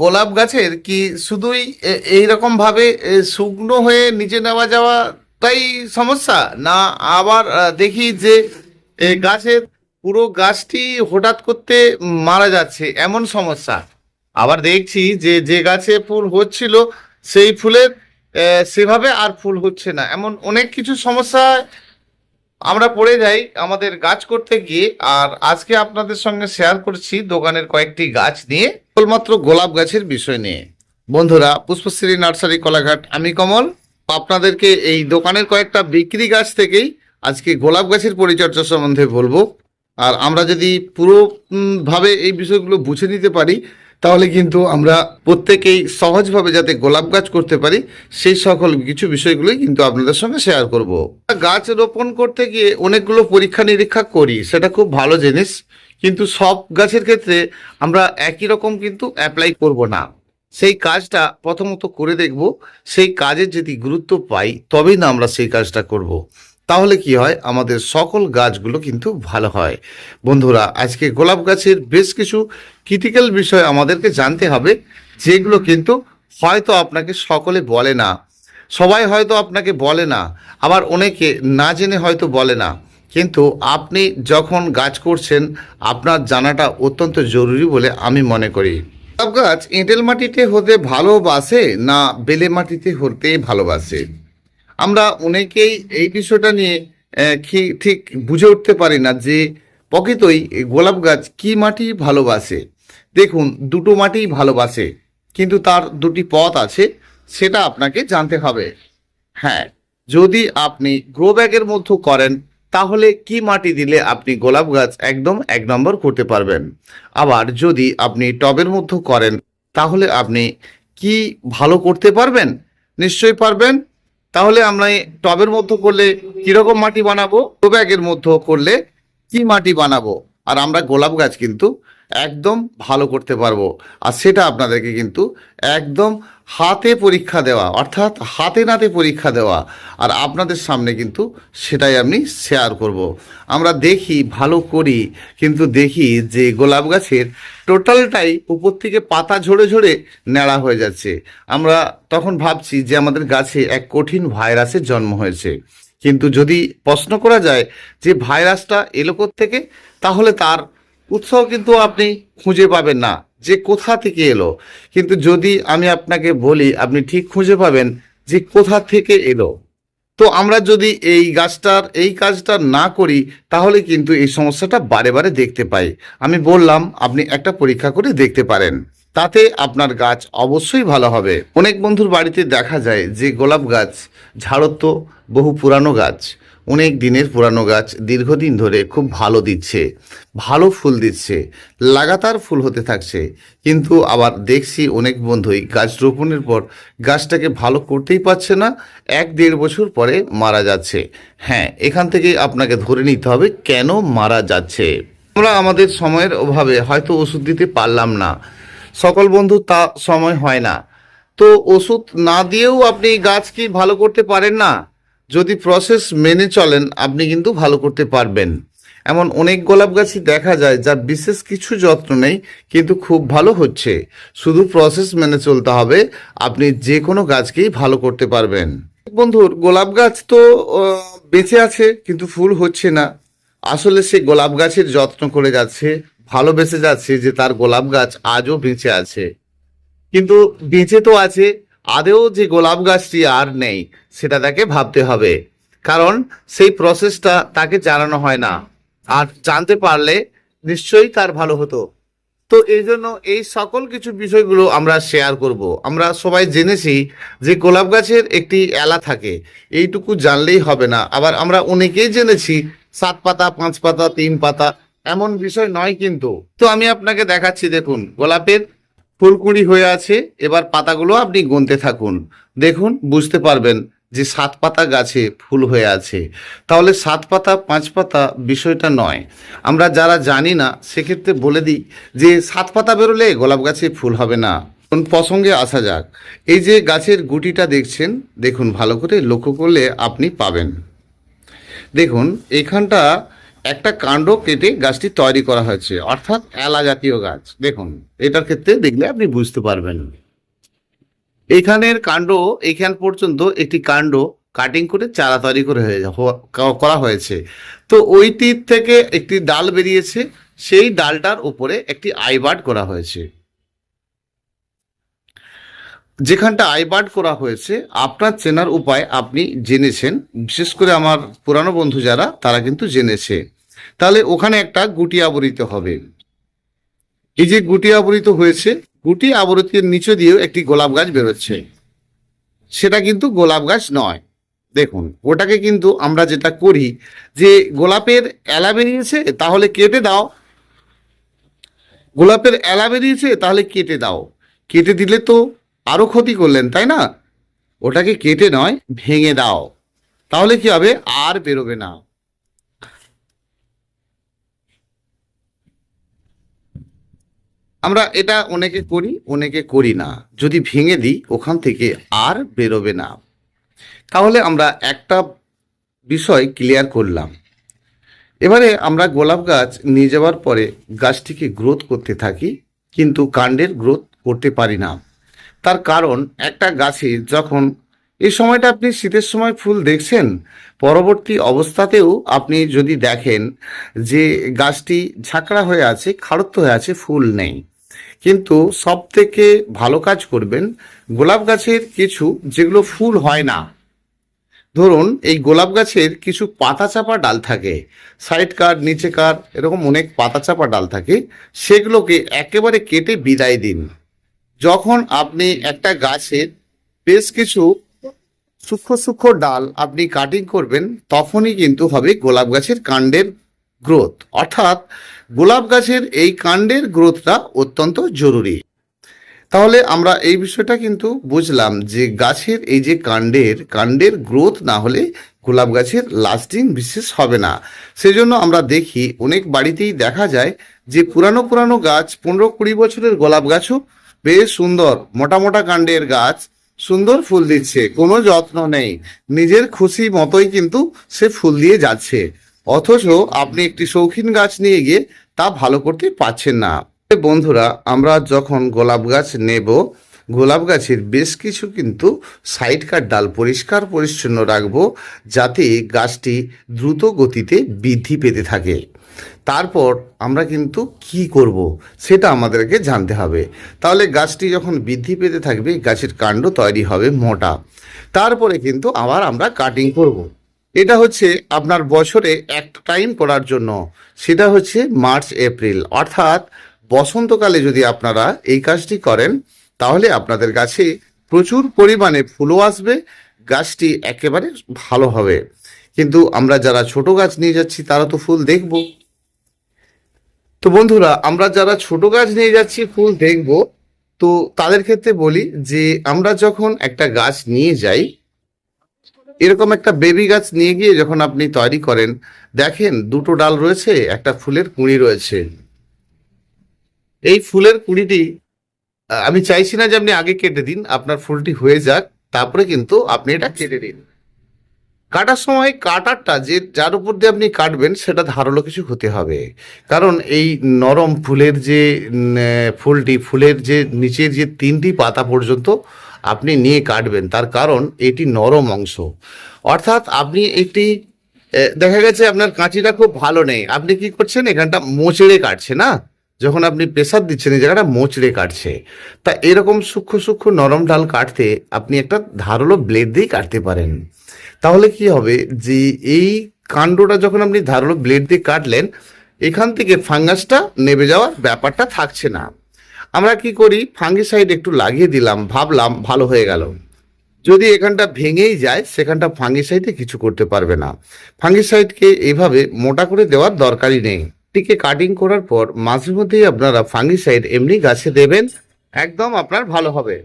গোলাপ গাছের কি শুধুই এইরকম ভাবে শুকনো হয়ে নিচে নেওয়া যাওয়াটাই সমস্যা? না, আবার দেখি যে গাছের পুরো গাছটি হঠাৎ করতে মারা যাচ্ছে, এমন সমস্যা। আবার দেখছি যে যে গাছে ফুল হচ্ছিল, সেই ফুলের সেভাবে আর ফুল হচ্ছে না। এমন অনেক কিছু সমস্যা আমরা পড়ে যাই আমাদের গাছ করতে গিয়ে, আর আজকে আপনাদের সঙ্গে শেয়ার করছি দোকানের কয়েকটি গাছ নিয়ে, কেবলমাত্র গোলাপ গাছের বিষয় নিয়ে। বন্ধুরা, পুষ্পশ্রী নার্সারি, কলাঘাট, আমি কমল। আপনাদেরকে এই দোকানের কয়েকটা বিক্রি গাছ থেকেই আজকে গোলাপ গাছের পরিচর্যা সম্বন্ধে বলব। আর আমরা যদি পুরোভাবে এই বিষয়গুলো বুঝে নিতে পারি তাহলে কিন্তু আমরা প্রত্যেকেই সহজভাবে যাতে গোলাপ গাছ করতে পারি, সেই সকল কিছু বিষয়গুলোই কিন্তু আপনাদের সঙ্গে শেয়ার করব। গাছ রোপণ করতে গিয়ে অনেকগুলো পরীক্ষা নিরীক্ষা করি, সেটা খুব ভালো জিনিস, কিন্তু সব গাছের ক্ষেত্রে আমরা একই রকম কিন্তু অ্যাপ্লাই করব না। সেই কাজটা প্রথমত করে দেখব, সেই কাজের যদি গুরুত্ব পাই, তবেই না আমরা সেই কাজটা করব। তাহলে কি হয়? আমাদের সকল গাছগুলো কিন্তু ভালো হয়। বন্ধুরা, আজকে গোলাপ গাছের বেশ কিছু ক্রিটিক্যাল বিষয় আমাদেরকে জানতে হবে, যেগুলো কিন্তু হয়তো আপনাকে সকলে বলে না। সবাই হয়তো আপনাকে বলে না, আবার অনেকে না জেনে হয়তো বলে না। কিন্তু আপনি যখন গাছ করছেন, আপনার জানাটা অত্যন্ত জরুরি বলে আমি মনে করি। গোলাপ গাছ এঁটেল মাটিতে হতে ভালোবাসে না বেলে মাটিতে হতে ভালোবাসে? আমরা অনেকেই এই বিষয়টা নিয়ে ঠিক বুঝে উঠতে পারি না যে প্রকৃতই গোলাপ গাছ কি মাটি ভালোবাসে। দেখুন, দুটো মাটিই ভালোবাসে, কিন্তু তার দুটি পথ আছে, সেটা আপনাকে জানতে হবে। হ্যাঁ যদি আপনি গ্রো ব্যাগের মধ্যে করেন, তাহলে কি মাটি দিলে আপনি গোলাপ গাছ একদম এক নম্বর করতে পারবেন? আবার যদি আপনি টবের মধ্যে করেন, তাহলে আপনি কি ভালো করতে পারবেন? নিশ্চয়ই পারবেন। তাহলে আমরা টবের মধ্যে করলে কীরকম মাটি বানাবো? গ্রো ব্যাগের মধ্যে করলে কি মাটি বানাবো? আর আমরা গোলাপ গাছ কিন্তু একদম ভালো করতে পারব। আর সেটা আপনাদেরকে কিন্তু একদম হাতে পরীক্ষা দেওয়া, অর্থাৎ হাতে নাতে পরীক্ষা দেওয়া। আর আপনাদের সামনে কিন্তু সেটাই আমি শেয়ার করব। আমরা দেখি, ভালো করি, কিন্তু দেখি যে গোলাপ গাছের টোটালটাই উপর থেকে পাতা ঝরে ঝরে ন্যাড়া হয়ে যাচ্ছে। আমরা তখন ভাবছি যে আমাদের গাছে এক কঠিন ভাইরাসের জন্ম হয়েছে। কিন্তু যদি প্রশ্ন করা যায় যে ভাইরাসটা এলো থেকে তাহলে তার উৎস কিন্তু আপনি খুঁজে পাবেন না যে কোথা থেকে এলো। কিন্তু যদি আমি আপনাকে বলি, আপনি ঠিক খুঁজে পাবেন যে কোথা থেকে এলো। তো আমরা যদি এই গাছটার, এই কাজটা না করি, তাহলে কিন্তু এই সমস্যাটা বারে বারে দেখতে পাই। আমি বললাম, আপনি একটা পরীক্ষা করে দেখতে পারেন। তাতে আপনার গাছ অবশ্যই ভালো হবে। অনেক বন্ধুর বাড়িতে দেখা যায় যে গোলাপ গাছ ঝাড়ত্ব, বহু পুরানো গাছ। অনেক দিনের পুরানো গাছ দীর্ঘদিন ধরে খুব ভালো দিচ্ছে, ভালো ফুল দিচ্ছে, লাগাতার ফুল হতে থাকছে। কিন্তু আবার দেখছি অনেক বন্ধুই গাছ রোপণের পর গাছটাকে ভালো করতেই পারছে না, এক দেড় বছর পরে মারা যাচ্ছে। হ্যাঁ এখান থেকে আপনাকে ধরে নিতে হবে কেন মারা যাচ্ছে। আমরা আমাদের সময়ের অভাবে হয়তো ওষুধ দিতে পারলাম না। সকল বন্ধু তা সময় হয় না। তো ওষুধ না দিয়েও আপনি গাছ কি ভালো করতে পারেন না? যদি প্রসেস মেনে চলেন, আপনি কিন্তু ভালো করতে পারবেন। এমন অনেক গোলাপ গাছই দেখা যায় যার বিশেষ কিছু যত্ন নেই, কিন্তু খুব ভালো হচ্ছে। শুধু প্রসেস মেনে চলতে হবে, আপনি যে কোনো গাছকেই ভালো করতে পারবেন। বন্ধুর, গোলাপ গাছ তো বেঁচে আছে, কিন্তু ফুল হচ্ছে না। আসলে সে গোলাপ গাছের যত্ন করে যাচ্ছে ভালোবেসে যাচ্ছে যে তার গোলাপ গাছ আজও বেঁচে আছে। কিন্তু বেঁচে তো আছে আদেও যে গোলাপ গাছটি আর নেই, সেটা তাকে ভাবতে হবে। কারণ সেই প্রসেসটা তাকে জানানো হয় না। আর জানতে পারলে নিশ্চয়ই তার ভালো হতো। তো এই জন্য এই সকল কিছু বিষয়গুলো আমরা শেয়ার করব। আমরা সবাই জেনেছি যে গোলাপ গাছের একটি এলা থাকে। এইটুকু জানলেই হবে না। আবার আমরা অনেকেই জেনেছি, সাত পাতা, পাঁচ পাতা, তিন পাতা, এমন বিষয় নয় কিন্তু। তো আমি আপনাকে দেখাচ্ছি, দেখুন, গোলাপের ফুলকুড়ি হয়ে আছে, এবার পাতাগুলো আপনি গুনতে থাকুন। দেখুন, বুঝতে পারবেন যে সাত পাতা গাছে ফুল হয়ে আছে। তাহলে সাত পাতা, পাঁচ পাতা বিষয়টা নয়। আমরা যারা জানি না, সেক্ষেত্রে বলে দিই যে সাত পাতা বেরোলে গোলাপ গাছে ফুল হবে না। কোন প্রসঙ্গে আসা যাক। এই যে গাছের গুটিটা দেখছেন, দেখুন ভালো করে লক্ষ্য করলে আপনি পাবেন। দেখুন, এখানটা একটা কাণ্ড কেটে গাছটি তৈরি করা হয়েছে, অর্থাৎ এলা জাতীয় গাছ। দেখুন, এটার ক্ষেত্রে দেখলে আপনি বুঝতে পারবেন। এখানের কাণ্ড, এখান পর্যন্ত একটি কাণ্ড কাটিং করে চারা তৈরি করে করা হয়েছে। তো ওইটির থেকে একটি ডাল বেরিয়েছে, সেই ডালটার উপরে একটি আইবার্ড করা হয়েছে। যেখানটা আইবার্ড করা হয়েছে, আপনার চেনার উপায় আপনি জেনেছেন। বিশেষ করে আমার পুরানো বন্ধু যারা, তারা কিন্তু জেনেছে। তাহলে ওখানে একটা গুটি আবরিত হবে। এই যে গুটি আবরিত হয়েছে, গুটি আবরিতের নিচে দিয়েও একটি গোলাপ গাছ বেরোচ্ছে। সেটা কিন্তু গোলাপ গাছ নয়। দেখুন, ওটাকে কিন্তু আমরা যেটা করি, যে গোলাপের এলা বেরিয়েছে, তাহলে কেটে দাও। গোলাপের এলা বেরিয়েছে, তাহলে কেটে দাও। কেটে দিলে তো আরও ক্ষতি করলেন, তাই না? ওটাকে কেটে নয়, ভেঙে দাও। তাহলে কি হবে? আর বেরোবে না। আমরা এটা অনেকে করি অনেকে করি না। যদি ভেঙে দিই, ওখান থেকে আর বেরোবে না। তাহলে আমরা একটা বিষয় ক্লিয়ার করলাম। এবারে আমরা গোলাপ গাছ নিয়ে যাওয়ার পরে গাছটিকে গ্রোথ করতে থাকি, কিন্তু কাণ্ডের গ্রোথ করতে পারি না। তার কারণ একটা গাছে যখন এই সময়টা আপনি শীতের সময় ফুল দেখছেন, পরবর্তী অবস্থাতেও আপনি যদি দেখেন যে গাছটি ঝাঁকড়া হয়ে আছে খাড়ত্ব হয়ে আছে, ফুল নেই। কিন্তু সব থেকে ভালো কাজ করবেন গোলাপ গাছের কিছু যেগুলো ফুল হয় না। ধরুন, এই গোলাপ গাছের কিছু পাতা চাপা ডাল থাকে, সাইড কার নিচে কার এরকম অনেক পাতা চাপা ডাল থাকে, সেগুলোকে একেবারে কেটে বিদায় দিন। যখন আপনি একটা গাছের বেশ কিছু সূক্ষ্ম সূক্ষ্ম ডাল আপনি কাটিং করবেন, তখনই কিন্তু হবে গোলাপ গাছের কাণ্ডের গ্রোথ অর্থাৎ গোলাপ গাছের এই কাণ্ডের গ্রোথটা অত্যন্ত জরুরি। তাহলে আমরা এই বিষয়টা কিন্তু বুঝলাম যে গাছের এই যে কাণ্ডের কাণ্ডের গ্রোথ না হলে গোলাপ গাছের লাস্টিং বিশেষ হবে না। সেজন্য আমরা দেখি, অনেক বাড়িতেই দেখা যায় যে পুরানো পুরানো গাছ, পনেরো কুড়ি বছরের গোলাপ গাছও বেশ সুন্দর, মোটা মোটা কাণ্ডের গাছ, সুন্দর ফুল দিচ্ছে, কোনো যত্ন নেই। নিজের খুশি মতোই কিন্তু সে ফুল দিয়ে যাচ্ছে। অথচ আপনি একটি শৌখিন গাছ নিয়ে গিয়ে তা ভালো করতে পারছেন না। বন্ধুরা, আমরা যখন গোলাপ গাছ নেব গোলাপ গাছের বেশ কিছু কিন্তু সাইড কাট ডাল পরিষ্কার পরিচ্ছন্ন রাখব যাতে গাছটি দ্রুত গতিতে বৃদ্ধি পেতে থাকে। তারপর আমরা কিন্তু কি করব সেটা আমাদেরকে জানতে হবে। তাহলে গাছটি যখন বৃদ্ধি পেতে থাকবে, গাছের কাণ্ড তৈরি হবে মোটা। তারপরে কিন্তু আবার আমরা কাটিং করব। এটা হচ্ছে আপনার বছরে একটা টাইম করার জন্য। সেটা হচ্ছে মার্চ, এপ্রিল। অর্থাৎ বসন্তকালে যদি আপনারা এই কাজটি করেন তাহলে আপনাদের গাছে প্রচুর পরিমাণে ফুলও আসবে, গাছটি একেবারে ভালো হবে। কিন্তু আমরা যারা ছোট গাছ নিয়ে যাচ্ছি, তারা তো ফুল দেখব। তো বন্ধুরা, আমরা যারা ছোট গাছ নিয়ে যাচ্ছি, ফুল দেখব, তো তাদের ক্ষেত্রে বলি যে, আমরা যখন একটা গাছ নিয়ে যাই, এরকম একটা বেবি গাছ নিয়ে গিয়ে যখন আপনি তৈরি করেন, দেখেন দুটো ডাল রয়েছে, একটা ফুলের কুঁড়ি রয়েছে। এই ফুলের কুঁড়িটি আমি চাইছি না যে আপনি আগে কেটে দিন, আপনার ফুলটি হয়ে যাক, তারপরে কিন্তু আপনি এটা কেটে দিন। কাটার সময় কাটারটা যে, যার উপর দিয়ে আপনি কাটবেন, সেটা ধারালো কিছু হতে হবে। কারণ এই নরম ফুলের যে ফুলটি, ফুলের যে, নিচের যে তিনটি পাতা পর্যন্ত আপনি নিয়ে কাটবেন, তার কারণ এটি নরম অংশ। অর্থাৎ আপনি একটি দেখা গেছে আপনার কাঁচিটা খুব ভালো নেই, আপনি কি করছেন, এখানটা মোচড়ে কাটছে না? যখন আপনি প্রেসার দিচ্ছেন, এই জায়গাটা মোচড়ে কাটছে। তা এরকম সূক্ষ্ম সূক্ষ্ম নরম ডাল কাটতে আপনি একটা ধারালো ব্লেড দিয়েই কাটতে পারেন। তাহলে কি হবে যে এই কাণ্ডটা যখন আপনি ধারালো ব্লেড দিয়ে কাটলেন, এখান থেকে ফাঙ্গাসটা নেবে যাওয়ার ব্যাপারটা থাকছে না। আমরা কি করি? ফাঙ্গিসাইড একটু লাগিয়ে দিলাম, ভাবলাম ভালো হয়ে গেল। যদি এখানটা ভেঙেই যায়, সেখানটা ফাঙ্গিসাইডে কিছু করতে পারবে না। ফাঙ্গিসাইডকে এইভাবে মোটা করে দেওয়ার দরকারই নেই। টিকে কাটিং করার পর মাঝে মধ্যেই আপনারা ফাঙ্গিসাইড এমনি গাছে দেবেন, একদম আপনার ভালো হবে।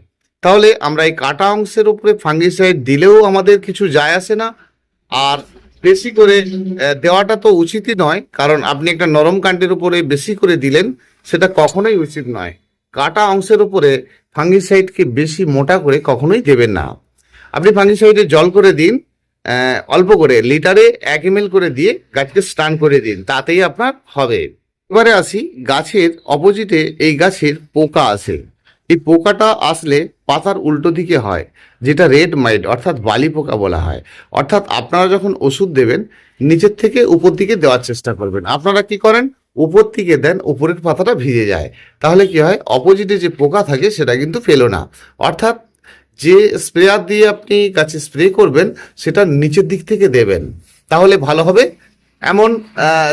তাহলে আমরা এই কাটা অংশের উপরে ফাঙ্গিসাইড দিলেও আমাদের কিছু যায় আসে না। আর বেশি করে দেওয়াটা তো উচিতই নয়, কারণ আপনি একটা নরম কাণ্ডের উপরে বেশি করে দিলেন, সেটা কখনোই উচিত নয়। কাটা অংশের উপরে ফাঙ্গিসাইডকে বেশি মোটা করে কখনোই দেবেন না। আপনি ফাঙ্গিসাইডে জল করে দিন অল্প করে, লিটারে এক এম করে দিয়ে গাছকে স্নান করে দিন, তাতেই আপনার হবে। এবারে আসি, গাছের অপোজিটে এই গাছের পোকা আসে এই পোকাটা আসলে পাতার উল্টো দিকে হয়, যেটা রেড মাইট, অর্থাৎ বালি পোকা বলা হয়। অর্থাৎ আপনারা যখন ওষুধ দেবেন, নিচের থেকে উপর দিকে দেওয়ার চেষ্টা করবেন। আপনারা কি করেন? উপর থেকে দেন, উপরের পাতাটা ভিজে যায়। তাহলে কি হয়? অপোজিটে যে পোকা থাকে, সেটা কিন্তু ফেলো না। অর্থাৎ যে স্প্রেয়ার দিয়ে আপনি গাছে স্প্রে করবেন, সেটা নিচের দিক থেকে দেবেন। তাহলে ভালো হবে। এমন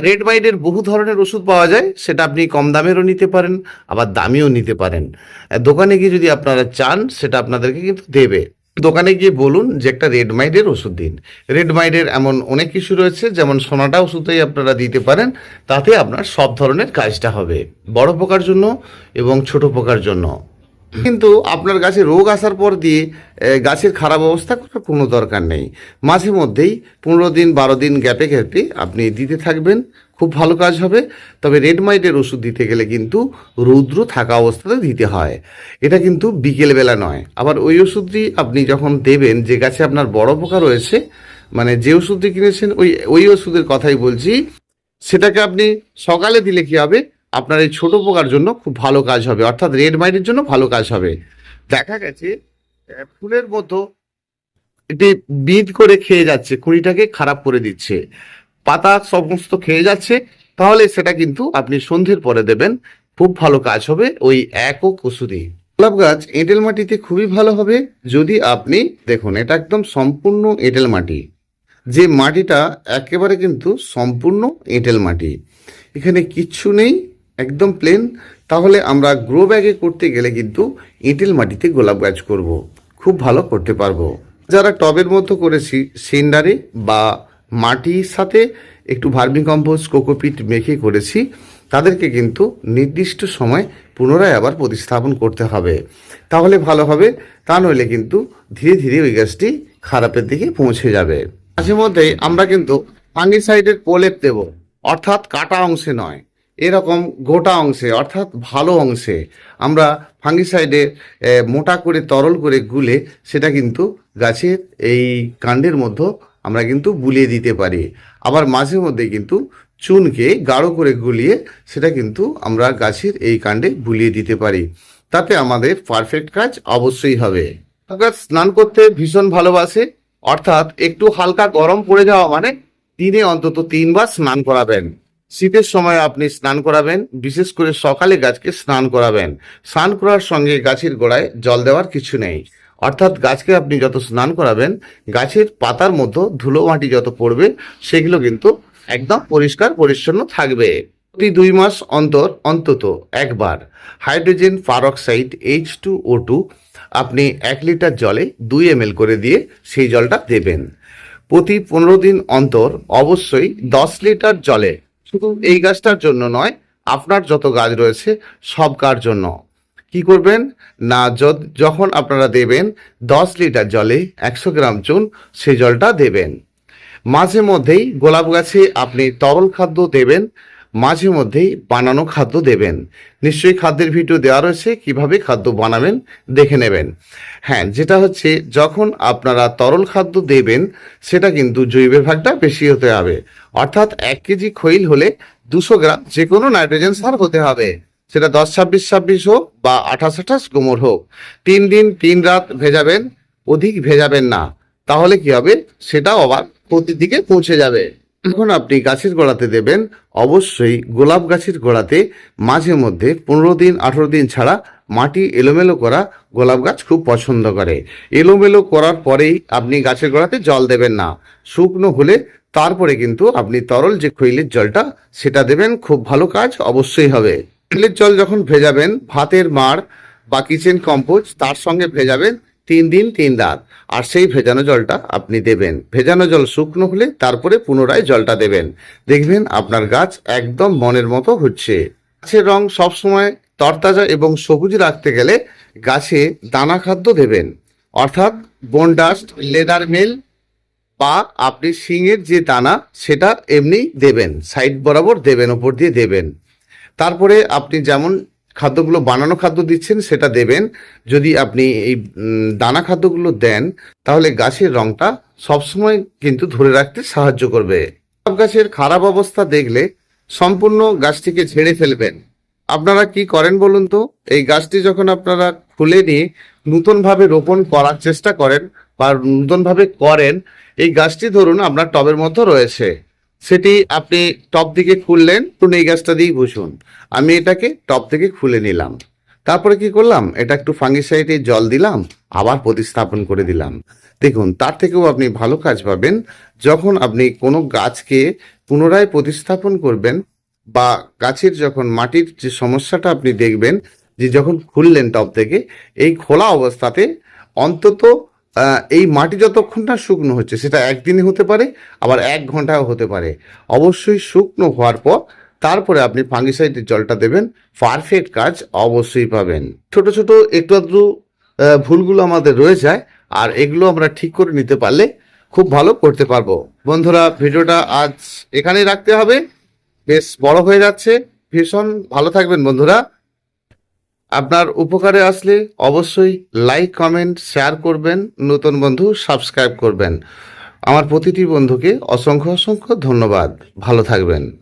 রেড মাইডের বহু ধরনের ওষুধ পাওয়া যায়, সেটা আপনি কম দামেরও নিতে পারেন, আবার দামিও নিতে পারেন। দোকানে গিয়ে যদি আপনারা চান, সেটা আপনাদেরকে কিন্তু দেবে। দোকানে গিয়ে বলুন যে একটা রেড মাইডের ওষুধ দিন। রেড মাইডের এমন অনেক কিছু রয়েছে, যেমন সোনাটা ওষুধই আপনারা দিতে পারেন, তাতে আপনার সব ধরনের কাজটা হবে। বড় পোকার জন্য এবং ছোট পোকার জন্য। কিন্তু আপনার গাছে রোগ আসার পর দিয়ে গাছের খারাপ অবস্থা করার কোনো দরকার নেই। মাঝে মধ্যেই পনেরো দিন, বারো দিন গ্যাপে গ্যাপে আপনি দিতে থাকবেন, খুব ভালো কাজ হবে। তবে রেড মাইটের ওষুধ দিতে গেলে কিন্তু রৌদ্র থাকা অবস্থাতে দিতে হয়। এটা কিন্তু বিকেলবেলা নয়। আবার ওই ওষুধটি আপনি যখন দেবেন, যে গাছে আপনার বড় পোকা রয়েছে মানে যে ওষুধটি কিনেছেন, ওই ওই ওষুধের কথাই বলছি। সেটাকে আপনি সকালে দিলে কি হবে? আপনার এই ছোট পোকার জন্য খুব ভালো কাজ হবে। অর্থাৎ রেড মাইটের জন্য ভালো কাজ হবে। দেখা গেছে ফুলের মতো এটি বিদ করে খেয়ে যাচ্ছে, কুড়িটাকে খারাপ করে দিচ্ছে। পাতা সমস্ত খেয়ে যাচ্ছে, তাহলে সেটা কিন্তু আপনি সন্ধ্যের পরে দেবেন। খুব ভালো কাজ হবে ওই একক ওষুধই গোলাপ গাছ এঁটেল মাটিতে খুবই ভালো হবে। যদি আপনি, দেখুন, এটা একদম সম্পূর্ণ এঁটেল মাটি। যে মাটিটা একেবারে কিন্তু সম্পূর্ণ এঁটেল মাটি। এখানে কিচ্ছু নেই। একদম প্লেন তাহলে আমরা গ্রো ব্যাগে করতে গেলে কিন্তু এঁটেল মাটিতে গোলাপ গাছ করব। খুব ভালো করতে পারব। যারা টবের মতো করেছি, সিন্ডারে বা মাটির সাথে একটু ভার্মি কোকোপিট মেখে করেছি, তাদেরকে কিন্তু নির্দিষ্ট সময় পুনরায় আবার প্রতিস্থাপন করতে হবে। তাহলে ভালো হবে, তা নইলে কিন্তু ধীরে ধীরে ওই গাছটি খারাপের দিকে পৌঁছে যাবে। মাঝে মধ্যেই আমরা কিন্তু ফাঙ্গিসাইডের প্রলেপ দেব, অর্থাৎ কাটা অংশে নয়। এরকম গোটা অংশে, অর্থাৎ ভালো অংশে, আমরা ফাঙ্গিসাইডে মোটা করে, তরল করে গুলে সেটা কিন্তু গাছের এই কাণ্ডের মধ্যে আমরা কিন্তু বুলিয়ে দিতে পারি। আবার মাঝে মধ্যে কিন্তু চুনকে গাঢ় করে গুলিয়ে সেটা কিন্তু আমরা গাছের এই কাণ্ডে বুলিয়ে দিতে পারি। তাতে আমাদের পারফেক্ট কাজ অবশ্যই হবে। গাছ স্নান করতে ভীষণ ভালোবাসে, অর্থাৎ একটু হালকা গরম পড়ে যাওয়া মানে দিনে অন্তত তিনবার স্নান করাবেন। শীতের সময় আপনি স্নান করাবেন, বিশেষ করে সকালে গাছকে স্নান করাবেন। স্নান করার সঙ্গে গাছের গোড়ায় জল দেওয়ার কিছু নেই। অর্থাৎ গাছকে আপনি যত স্নান করাবেন, গাছের পাতার মধ্যে ধুলো মাটি যত পড়বে, সেগুলো কিন্তু একদম পরিষ্কার, পরিচ্ছন্ন থাকবে। প্রতি দুই মাস অন্তর, অন্তত একবার hydrogen peroxide H two O two আপনি এক লিটার জলে দুই এম করে দিয়ে সেই জলটা দেবেন। প্রতি পনেরো দিন অন্তর অবশ্যই দশ লিটার জলে শুধু এই গাছটার জন্য নয়, আপনার যত গাছ রয়েছে সব কার জন্য। কি করবেন? না যখন আপনারা দেবেন দশ লিটার জলে একশো গ্রাম চুন সেই জলটা দেবেন। মাঝে মধ্যেই গোলাপ গাছে আপনি তরল খাদ্য দেবেন মাঝে মধ্যেই বানানো খাদ্য দেবেন। নিশ্চয়ই খাদ্যের ভিডিও দেওয়া রয়েছে, কীভাবে খাদ্য বানাবেন দেখে নেবেন। হ্যাঁ যেটা হচ্ছে, যখন আপনারা তরল খাদ্য দেবেন, সেটা কিন্তু জৈবের ভাগটা বেশি হতে হবে। অর্থাৎ এক কেজি খৈল হলে দুশো গ্রাম যে কোনো নাইট্রোজেন সার হতে হবে। সেটা দশ, ছাব্বিশ ছাব্বিশ হোক বা আঠাশ আঠাশ গোমর হোক। তিন দিন, তিন রাত ভেজাবেন, অধিক ভেজাবেন না। তাহলে কি হবে? সেটাও আবার ক্ষতির দিকে পৌঁছে যাবে। এখন আপনি গাছের গোড়াতে দেবেন, অবশ্যই গোলাপ গাছের গোড়াতে মাঝে মধ্যে পনেরো দিন, আঠেরো দিন ছাড়া মাটি এলোমেলো করা গোলাপ গাছ খুব পছন্দ করে। এলোমেলো করার পরেই আপনি গাছের গোড়াতে জল দেবেন না। শুকনো হলে তারপরে কিন্তু আপনি তরল যে খৈলের জলটা, সেটা দেবেন। খুব ভালো কাজ অবশ্যই হবে। খৈলের জল যখন ভেজাবেন, ভাতের মাড় বা কিচেন কম্পোজ তার সঙ্গে ভেজাবেন তিন দিন, তিন রাত। আর সেই ভেজানো জলটা আপনি দেবেন। ভেজানো জল শুকনো হলে তারপরে পুনরায় জলটা দেবেন। দেখবেন আপনার গাছ একদম মনের মতো হচ্ছে। গাছের রং সবসময় তরতাজা এবং সবুজ রাখতে গেলে গাছে দানা খাদ্য দেবেন। অর্থাৎ বনডাস্ট লেদার মেল বা আপনি শিঙের যে দানা, সেটা এমনি দেবেন। সাইড বরাবর দেবেন, ওপর দিয়ে দেবেন। তারপরে আপনি যেমন খাদ্যগুলো বানানো খাদ্য দিচ্ছেন, সেটা দেবেন। যদি আপনি এই দানা খাদ্যগুলো দেন, তাহলে গাছের রংটা সবসময় কিন্তু ধরে রাখতে সাহায্য করবে। সব গাছের খারাপ অবস্থা দেখলে সম্পূর্ণ গাছটিকে ছেড়ে ফেলবেন। আপনারা কি করেন বলুন তো? এই গাছটি যখন আপনারা খুলে নিয়ে নূতনভাবে রোপণ করার চেষ্টা করেন বা নূতনভাবে করেন, এই গাছটি ধরুন আপনার টবের মধ্যে রয়েছে। সেটি আপনি টপ দিকে খুললেন এই গাছটা দিয়েই বসুন। আমি এটাকে টপ থেকে খুলে নিলাম। তারপরে কি করলাম? এটা একটু ফাঙ্গিসাইডে জল দিলাম, আবার প্রতিস্থাপন করে দিলাম। দেখুন, তার থেকেও আপনি ভালো কাজ পাবেন, যখন আপনি কোনো গাছকে পুনরায় প্রতিস্থাপন করবেন বা গাছের যখন মাটির যে সমস্যাটা আপনি দেখবেন, যে যখন খুললেন টব থেকে, এই খোলা অবস্থাতে অন্তত এই মাটি যতক্ষণ না শুকনো হচ্ছে, সেটা একদিনে হতে পারে, আবার এক ঘন্টাও হতে পারে। অবশ্যই শুকনো হওয়ার পর তারপরে আপনি ফাঙ্গিসাইডের জলটা দেবেন পারফেক্ট কাজ অবশ্যই পাবেন। ছোট ছোট একটু আধটু ভুলগুলো আমাদের রয়ে যায়, আর এগুলো আমরা ঠিক করে নিতে পারলে খুব ভালো করতে পারব। বন্ধুরা, ভিডিওটা আজ এখানেই রাখতে হবে। বেশ বড় হয়ে যাচ্ছে। ভীষণ ভালো থাকবেন বন্ধুরা। আপনার উপকারে আসলে অবশ্যই লাইক কমেন্ট শেয়ার করবেন, নতুন বন্ধু সাবস্ক্রাইব করবেন। আমার প্রতিটি বন্ধুকে অসংখ্য অসংখ্য ধন্যবাদ। ভালো থাকবেন।